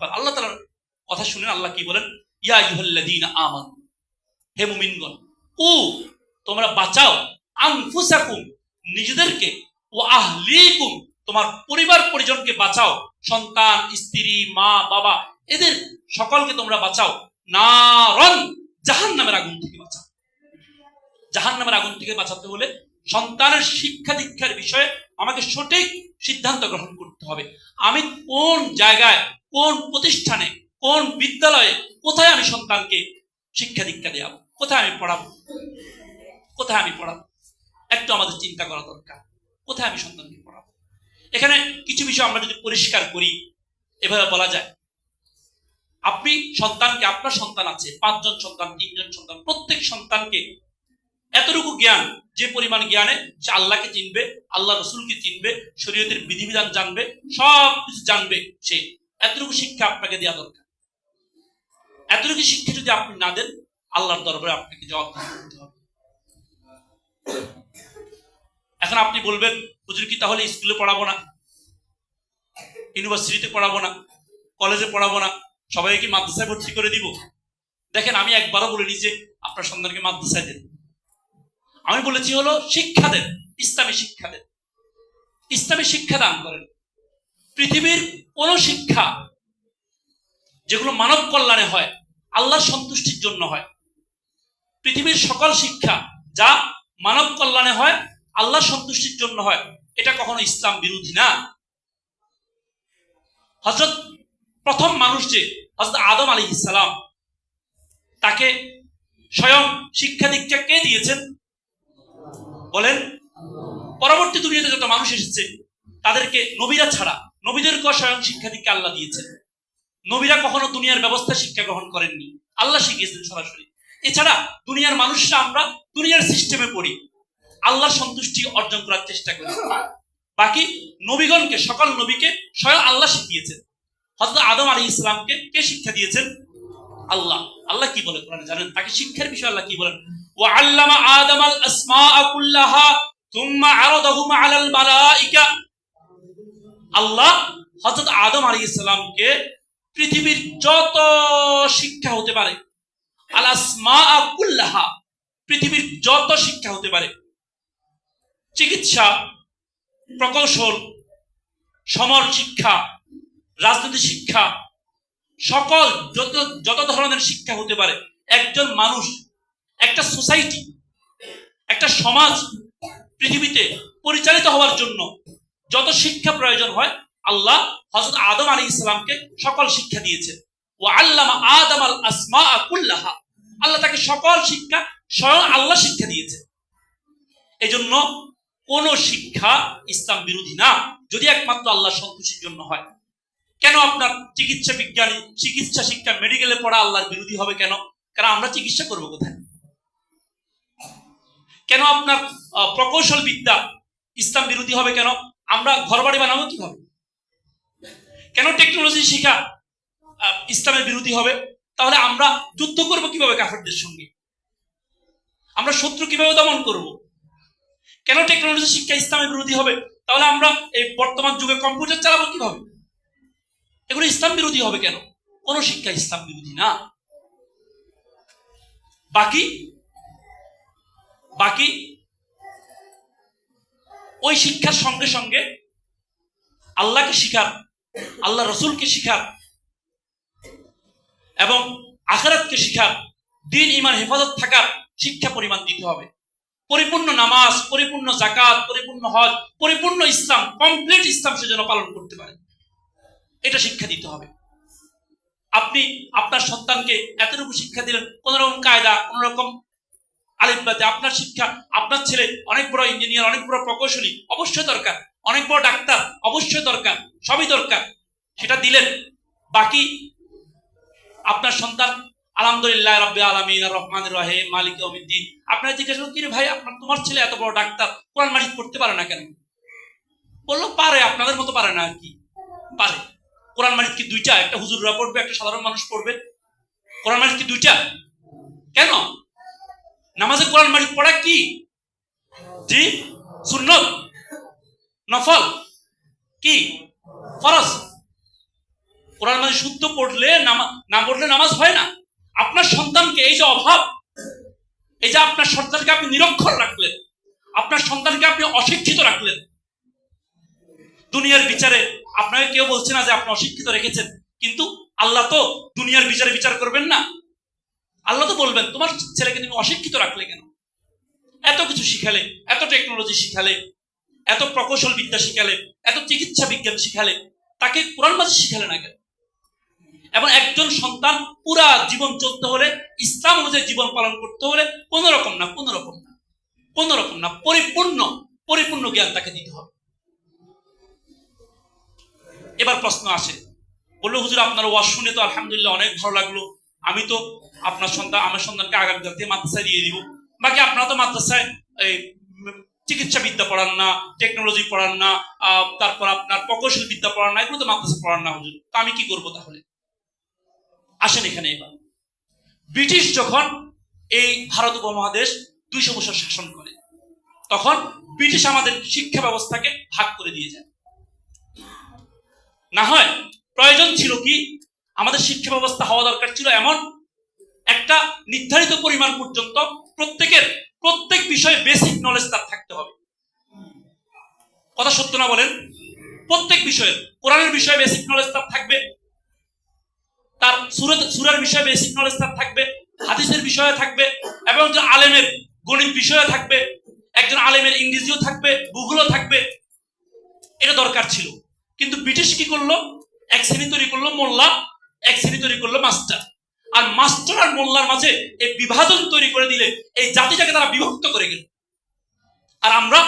আল্লাহ তাআলার কথা শুনেন, আল্লাহ কি বলেন? ইয়া আইয়ুহাল্লাযীনা আমানু, হে মুমিনগণ ও তোমরা বাঁচাও আনফুসাকুম, নিজেদেরকে, ও আহলিকুম, তোমার পরিবার পরিজনকে বাঁচাও, সন্তান, স্ত্রী, মা, বাবা, এদের সকলকে তোমরা বাঁচাও, নারন, জাহান্নামের আগুন থেকে বাঁচাও। জাহান্নামের আগুন থেকে বাঁচাতে হলে সন্তানের শিক্ষা দীক্ষার বিষয়ে আমাকে সঠিক সিদ্ধান্ত গ্রহণ করতে হবে। আমি কোন জায়গায় কোন প্রতিষ্ঠানে, কোন বিদ্যালয়ে কোথায় আমি সন্তানকে শিক্ষা দীক্ষা দেওয়াবো কোথায় আমি পড়াবো? কোথায় আমি পড়াবো? একটু আমাদের চিন্তা করা দরকার। কোথায় আমি সন্তানকে পড়াবো? এখানে কিছু বিষয় আমরা যদি পরিষ্কার করি, এভাবে বলা যায়, আপনি সন্তানকে, আপনার সন্তান আছে, পাঁচজন সন্তান, তিনজন সন্তান, প্রত্যেক সন্তানকে এতটুকু জ্ঞান, যে পরিমাণ জ্ঞানে সে আল্লাহকে চিনবে, আল্লাহ রসুলকে চিনবে, শরীয়তের বিধিবিধান জানবে সব কিছু জানবে সে। এতটুকু শিক্ষা আপনাকে দেওয়া দরকার। এতটুকু শিক্ষা যদি আপনি না দেন, আল্লাহর দরবারে আপনাকে জবাব দিতে হবে। এখন আপনি বলবেন, হুজুর কি তাহলে স্কুলে পড়াবো না? ইউনিভার্সিটিতে পড়াবো না? কলেজে পড়াবো না? সবাইকে মাদ্রাসায় ভর্তি করে দিব? দেখেন, আমি একবারও বলিনি যে আপনার সন্তানকে মাদ্রাসায় দেন। আমি বলেছি হলো, শিক্ষা দেন, ইসলামী শিক্ষা দেন। ইসলামী শিক্ষা দান করেন। পৃথিবীর কোন শিক্ষা যেগুলো মানব কল্যাণে হয়, আল্লাহর সন্তুষ্টির জন্য হয়। পৃথিবীর সকল শিক্ষা যা মানব কল্যাণে হয় আল্লাহ সন্তুষ্টির জন্য হয়, এটা কখনো ইসলাম বিরোধী না। হজরত প্রথম মানুষ যে হজরত আদম আলী ইসালাম তাকে স্বয়ং শিক্ষা দীক্ষা কে দিয়েছেন? বলেন, পরবর্তী দুনিয়াতে যত মানুষ এসেছে, তাদেরকে নবীরা ছাড়া নবীদেরকেও স্বয়ং শিক্ষা দীক্ষা আল্লাহ দিয়েছেন। নবীরা কখনো দুনিয়ার ব্যবস্থা শিক্ষা গ্রহণ করেননি। আল্লাহ শিখিয়েছেন সরাসরি। এছাড়া দুনিয়ার মানুষরা আমরা দুনিয়ার সিস্টেমে পড়ি। আল্লাহর সন্তুষ্টি অর্জন করার চেষ্টা করি। বাকি নবীগণকে, সকল নবীকে স্বয়ং আল্লাহ শিখিয়েছেন। হজরত আদম আলী ইসলামকে কে শিক্ষা দিয়েছেন? আল্লাহ। আল্লাহ কি বলে কোরআনে জানেন? তাকে শিক্ষার বিষয়ে আল্লাহ কি বলেন? ও আল্লামা আদম আল আসমা কুল্লাহা, তুম্মা আরাদাহুম আলাল মালাইকা। আল্লাহ হযরত আদম আলাইহিস সালামকে পৃথিবীর যত শিক্ষা হতে পারে আল আসমা পৃথিবীর যত শিক্ষা হতে পারে, চিকিৎসা, প্রকৌশল সমর শিক্ষা রাজনীতি শিক্ষা, সকল যত যত ধরনের শিক্ষা হতে পারে, একজন মানুষ, একটা সোসাইটি, একটা সমাজ পৃথিবীতে পরিচালিত হওয়ার জন্য যত শিক্ষা প্রয়োজন হয়, আল্লাহ হজরত আদম আলী ইসলামকে সকল শিক্ষা দিয়েছেন। ও আল্লামা আদম আল আসমা কুল্লাহা। আল্লাহ তাকে সকল শিক্ষা, স্বয়ং আল্লাহ শিক্ষা দিয়েছেন। এজন্য কোন শিক্ষা ইসলাম বিরোধী না, যদি একমাত্র আল্লাহ সন্তুষ্টির জন্য হয়। কেন আপনার চিকিৎসা বিজ্ঞানী, চিকিৎসা শিক্ষা, মেডিকেলে পড়া আল্লাহর বিরোধী হবে কেন? কারণ আমরা চিকিৎসা করব কোথায়? কেন আপনার প্রকৌশল বিদ্যা ইসলাম বিরোধী হবে কেন? আমরা ঘর বাড়ি বানাবো কীভাবে? কেন টেকনোলজি শিখা ইসলামের বিরোধী হবে? তাহলে আমরা যুদ্ধ করব কীভাবে কাফেরদের সঙ্গে? আমরা শত্রু কীভাবে দমন করব? কেন টেকনোলজি শিক্ষা ইসলামের বিরোধী হবে? তাহলে আমরা এই বর্তমান যুগে কম্পিউটার চালাবো কীভাবে? এগুলো ইসলাম বিরোধী হবে কেন? কোন শিক্ষা ইসলাম বিরোধী না। বাকি? বাকি ওই শিক্ষার সঙ্গে সঙ্গে আল্লাহকে শিখার আল্লাহ রসুলকে শিখার এবং আখারাতকে শিখার দিন ইমান হেফাজত থাকার শিক্ষা পরিমাণ দিতে হবে। পরিপূর্ণ নামাজ, পরিপূর্ণ জাকাত পরিপূর্ণ হজ, পরিপূর্ণ ইসলাম কমপ্লিট ইসলাম সে যেন পালন করতে পারে। এটা শিক্ষা দিতে হবে। আপনি আপনার সন্তানকে এতটুকু শিক্ষা দিলেন কোন রকম কায়দা কোন রকম আলিফবাদে আপনার শিক্ষা আপনার ছেলে অনেক বড় ইঞ্জিনিয়ার অনেক বড় প্রকৌশলী অবশ্যই দরকার। অনেক বড় ডাক্তার অবশ্যই দরকার সবই দরকার। সেটা দিলেন বাকি আপনার সন্তান আলহামদুলিল্লাহ রব্বে আলমিন রহমান রহে মালিক অমিদ্দিন আপনারা জিজ্ঞাসা করুন, কি রে ভাই আপনার তোমার ছেলে এত বড় ডাক্তার কোরআন মাজিদ পড়তে পারে না কেন? বলল পারে আপনাদের মতো পারে না আর কি। পারে। কোরআন মাজিদ কি দুইটা? একটা হুজুররা পড়বে একটা সাধারণ মানুষ পড়বে। কোরআন মাজিদ কি দুইটা? কেন? নামাজে কোরআন মাজিদ পড়া কি? জি? সুন্নত? নফল? কি? ফরজ? কোরআন মানে শুদ্ধ পড়লে না পড়লে নামাজ হয় না। আপনার সন্তানকে এই যে অভাব, এই যে আপনার সন্তানকে আপনি নিরক্ষর রাখলেন, আপনার সন্তানকে আপনি অশিক্ষিত রাখলেন, দুনিয়ার বিচারে আপনাকে কেউ বলছে না যে আপনি অশিক্ষিত রেখেছেন, কিন্তু আল্লাহ তো দুনিয়ার বিচারে বিচার করবেন না। আল্লাহ তো বলবেন, তোমার ছেলেকে তুমি অশিক্ষিত রাখলে কেন? এত কিছু শিখালে, এত টেকনোলজি শিখালে, এত প্রকৌশল বিদ্যা শিখালে, এত চিকিৎসা বিজ্ঞান শিখালে, তাকে কোরআন মাঝে শিখালে না কেন? এবং একজন সন্তান পুরা জীবন চলতে হলে, ইসলাম অনুযায়ী জীবন পালন করতে হলে কোন রকম না কোন রকম না কোন রকম না, পরিপূর্ণ পরিপূর্ণ জ্ঞান তাকে দিতে হবে। এবার প্রশ্ন আসে, বলল, হুজুর, আপনার ওয়াজ শুনে তো আলহামদুলিল্লাহ অনেক ভালো লাগল। আমি তো আপনার সন্তান, আমার সন্তানকে আগামী থেকে মাদ্রাসায় দিয়ে দিব বাকি আপনারা তো মাদ্রাসায়, এই চিকিৎসা বিদ্যা পড়ান না টেকনোলজি পড়ান না তারপর আপনার প্রকৌশল বিদ্যা পড়ান না, এগুলো তো মাদ্রাসা পড়ান না, হুজুর। তো আমি কি করব তাহলে? আসেন এখানে এবার। ব্রিটিশ যখন এই ভারত উপমহাদেশ দুইশো বছর শাসন করে, তখন ব্রিটিশ আমাদের শিক্ষা ব্যবস্থাকে ভাগ করে দিয়ে যায়। না হয় প্রয়োজন ছিল কি? আমাদের শিক্ষা ব্যবস্থা হওয়া দরকার ছিল এমন একটা নির্ধারিত পরিমাণ পর্যন্ত প্রত্যেকের প্রত্যেক বিষয়ে বেসিক নলেজ তার থাকতে হবে। কথা সত্য না বলেন? প্রত্যেক বিষয়ে কোরআনের বিষয়ে বেসিক নলেজ তার থাকবে। তার সুরত, সুরার বিষয়ে বেসিক নলেজ তার থাকবে। হাদিসের বিষয়ে থাকবে। এবং একজন আলেমের গণিত বিষয়ে থাকবে। একজন আলেমের ইংরেজিও থাকবে, ভূগোলও থাকবে। এটা দরকার ছিল। কিন্তু ব্রিটিশ কি করল? এক শ্রেণি তৈরি করল মোল্লা এক শ্রেণি তৈরি করল মাস্টার আর মাস্টার আর মোল্লার মাঝে এই বিভাজন তৈরি করে দিলে এই জাতিটাকে তারা বিভক্ত করে গেল। আর আমরা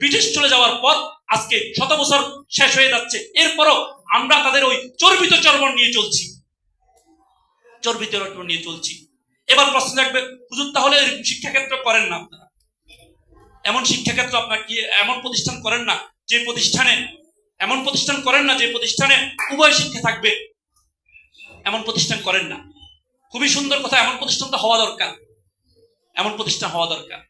ব্রিটিশ চলে যাওয়ার পর আজকে শত বছর শেষ হয়ে যাচ্ছে। এরপরও আমরা তাদের ওই চর্বিত চর্বণ নিয়ে চলছি। চর্বিত চর্বণ নিয়ে চলছি। এবার প্রশ্ন থাকবে, হুজুর, তাহলে শিক্ষাক্ষেত্র করেন না আপনারা। এমন শিক্ষাক্ষেত্র আপনার কি এমন প্রতিষ্ঠান করেন না, যে প্রতিষ্ঠানে, এমন প্রতিষ্ঠান করেন না যে প্রতিষ্ঠানে উভয় শিক্ষা থাকবে? এমন প্রতিষ্ঠান করেন না। খুবই সুন্দর কথা, এমন প্রতিষ্ঠান তো হওয়া দরকার। এমন প্রতিষ্ঠান হওয়া দরকার।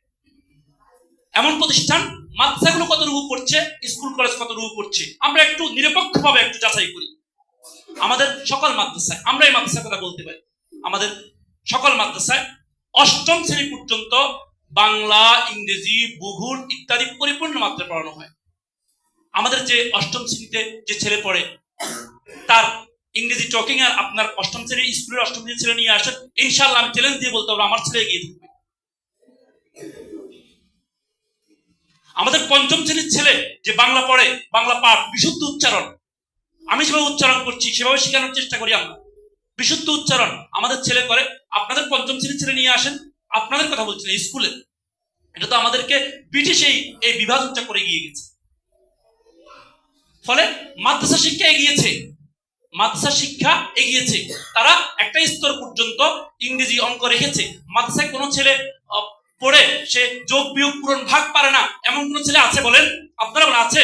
এমন প্রতিষ্ঠান, মাদ্রাসাগুলো কত রূপ করছে, স্কুল কলেজ কত রূপ করছে, আমরা একটু নিরপেক্ষভাবে একটু যাচাই করি। আমাদের সকল মাদ্রাসায়, আমরা এই মাদ্রাসার কথা বলতে পারি। আমাদের সকল মাদ্রাসায় অষ্টম শ্রেণি পর্যন্ত বাংলা, ইংরেজি, ভূগোল ইত্যাদি পরিপূর্ণ মাত্রায় পড়ানো হয়। আমাদের যে অষ্টম শ্রেণীতে যে ছেলে পড়ে, তার ইংরেজি টকিং আর আপনার অষ্টম শ্রেণির স্কুলের অষ্টম শ্রেণির ছেলে নিয়ে আসেন ইনশাল্লাহ আমি চ্যালেঞ্জ দিয়ে বলতে পারব, আমার ছেলে এগিয়ে থাকবে। আমাদের পঞ্চম শ্রেণির ছেলে যে বাংলা পড়ে, বাংলা পাঠ, বিশুদ্ধ উচ্চারণ, আমি যেভাবে উচ্চারণ করছি, সেভাবে শেখানোর চেষ্টা করি আমরা। বিশুদ্ধ উচ্চারণ আমাদের ছেলে করে, আপনাদের পঞ্চম শ্রেণির ছেলে নিয়ে আসেন, আপনাদের কথা বলছি না স্কুলে এটা তো আমাদেরকে ব্রিটিশ এই এই বিভাজনটা করে গিয়ে গেছে। ফলে মাদ্রাসা শিক্ষা এগিয়েছে। মাদ্রাসা শিক্ষা এগিয়েছে। তারা একটা স্তর পর্যন্ত ইংরেজি অঙ্ক রেখেছে। মাদ্রাসায় কোনো ছেলে পড়ে সে যোগ বিয়োগ পূরণ ভাগ পারে না। এমন কোনো ছেলে আছে বলেন? আপনারা বলেন, আছে?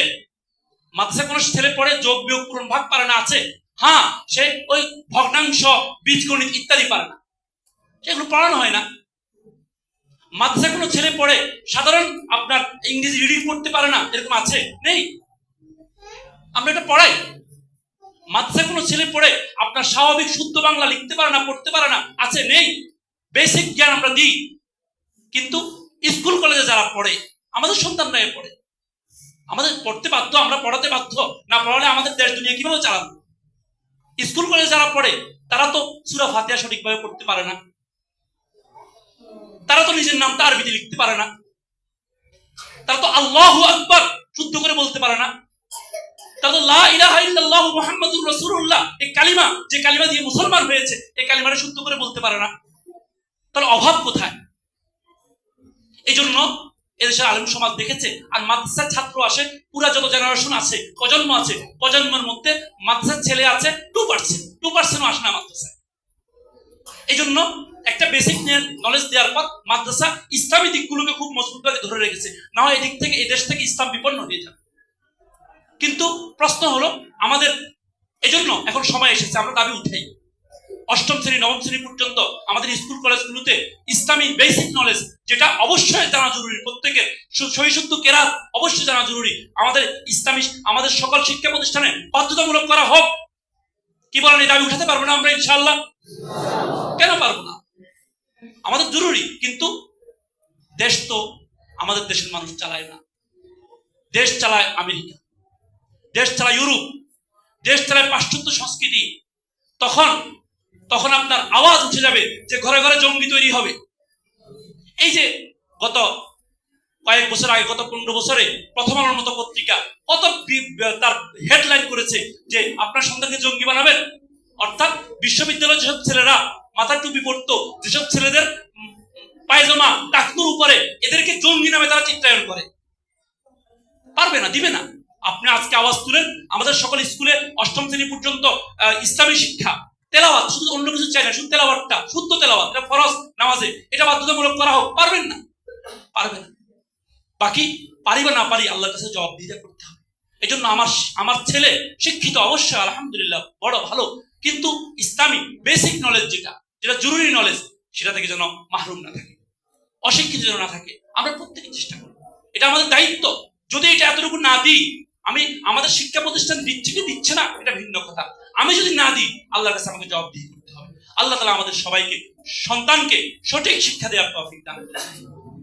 মাদ্রাসায় কোনো ছেলে পড়ে যোগ বিয়োগ পূরণ ভাগ পারে না, আছে? হ্যাঁ সে ওই ভগ্নাংশ, বীজগণিত ইত্যাদি পারে না। সেগুলো পড়ানো হয় না। মাদ্রাসায় কোনো ছেলে পড়ে, সাধারণ আপনার ইংরেজি রিডিং করতে পারে না, এরকম আছে? নেই? আমরা এটা পড়াই। মাদ্রাসায় কোনো ছেলে পড়ে আপনার স্বাভাবিক শুদ্ধ বাংলা লিখতে পারে না, পড়তে পারে না, আছে, নেই। বেসিক জ্ঞান আমরা দিই। কিন্তু স্কুল, কলেজে যারা পড়ে, আমাদের সন্তানরা এ পড়ে। আমাদের পড়তে বাধ্য, আমরা পড়াতে বাধ্য। না পড়ালে আমাদের দেশ দুনিয়া কীভাবে চালাবো? স্কুল, কলেজে যারা পড়ে, তারা তো সুরা ফাতিহা সঠিকভাবে পড়তে পারে না। তারা তো নিজের নামটা আরবিতে লিখতে পারে না। তারা তো আল্লাহ আকবর শুদ্ধ করে বলতে পারে না। জেনারেশন আছে আছে, প্রজন্মের মধ্যে মাদ্রাসার ছেলে আছে টু পার্সেন্ট টু আসে না মাদ্রাসায়। এই জন্য একটা বেসিক নলেজ দেওয়ার পর মাদ্রাসা ইসলামী দিকগুলোকে খুব মজবুতভাবে ধরে রেখেছে। না হয় এদিক থেকে এই দেশ থেকে ইসলাম বিপন্ন হয়ে যাবে। কিন্তু প্রশ্ন হলো, আমাদের এজন্য এখন সময় এসেছে, আমরা দাবি উঠাই। অষ্টম শ্রেণি, নবম শ্রেণি পর্যন্ত আমাদের স্কুল কলেজগুলোতে ইসলামী বেসিক নলেজ যেটা অবশ্যই জানা জরুরি, প্রত্যেকের সহিশুদ্ধ কেরাত অবশ্যই জানা জরুরি। আমাদের ইসলামী, আমাদের সকল শিক্ষা প্রতিষ্ঠানে বাধ্যতামূলক করা হোক। কি বলেন, এই দাবি উঠাতে পারব না আমরা ইনশাল্লাহ কেন পারব না? আমাদের জরুরি, কিন্তু দেশ তো আমাদের দেশের মানুষ চালায় না। দেশ চালায় আমেরিকা। দেশ ছাড়া ইউরোপ, দেশ ছাড়া পাশ্চাত্য সংস্কৃতি, তখন তখন আপনার আওয়াজ উঠে যাবে যে ঘরে ঘরে জঙ্গি তৈরি হবে। এই যে গত কয়েক বছর আগে, গত পনেরো বছরে প্রথম আলোর মতো পত্রিকা, কত তার হেডলাইন করেছে যে আপনার সন্তানকে জঙ্গি বানাবেন। অর্থাৎ বিশ্ববিদ্যালয়ের যেসব ছেলেরা মাথার টুপি পরতো, যেসব ছেলেদের পায়জামা টাকনুর উপরে এদেরকে জঙ্গি নামে তারা চিত্রায়ন করে। পারবে না, দিবে না। আপনি আজকে আওয়াজ তুলেন, আমাদের সকল স্কুলে অষ্টম শ্রেণি পর্যন্ত ইসলামী শিক্ষা, তেলাওয়াত, শুধু অন্য কিছু চাই না, শুধু তেলাওয়াতটা, শুদ্ধ তেলাওয়াত, এটা ফরজ, নামাজে, এটা বাধ্যতামূলক করা হোক, পারবেন না? পারবে না বাকি পারি বা না পারি, আল্লাহর কাছে জবাব দিতে করতে হবে। এই জন্য আমার আমার ছেলে শিক্ষিত অবশ্যই, আলহামদুলিল্লাহ, বড়, ভালো। কিন্তু ইসলামী বেসিক নলেজ যেটা যেটা জরুরি নলেজ সেটা থেকে যেন মাহরুম না থাকে, অশিক্ষিত যেন না থাকে, আমরা প্রত্যেকে চেষ্টা করব এটা আমাদের দায়িত্ব। যদি এটা এতটুকু না দিই আমি আমাদের শিক্ষা প্রতিষ্ঠান দিচ্ছে কি দিচ্ছে না, এটা ভিন্ন কথা আমি যদি না দিই, আল্লাহর কাছে আমাকে জবাব দিয়ে করতে হবে আল্লাহ তালা আমাদের সবাইকে, সন্তানকে সঠিক শিক্ষা দেওয়ার তৌফিক দান।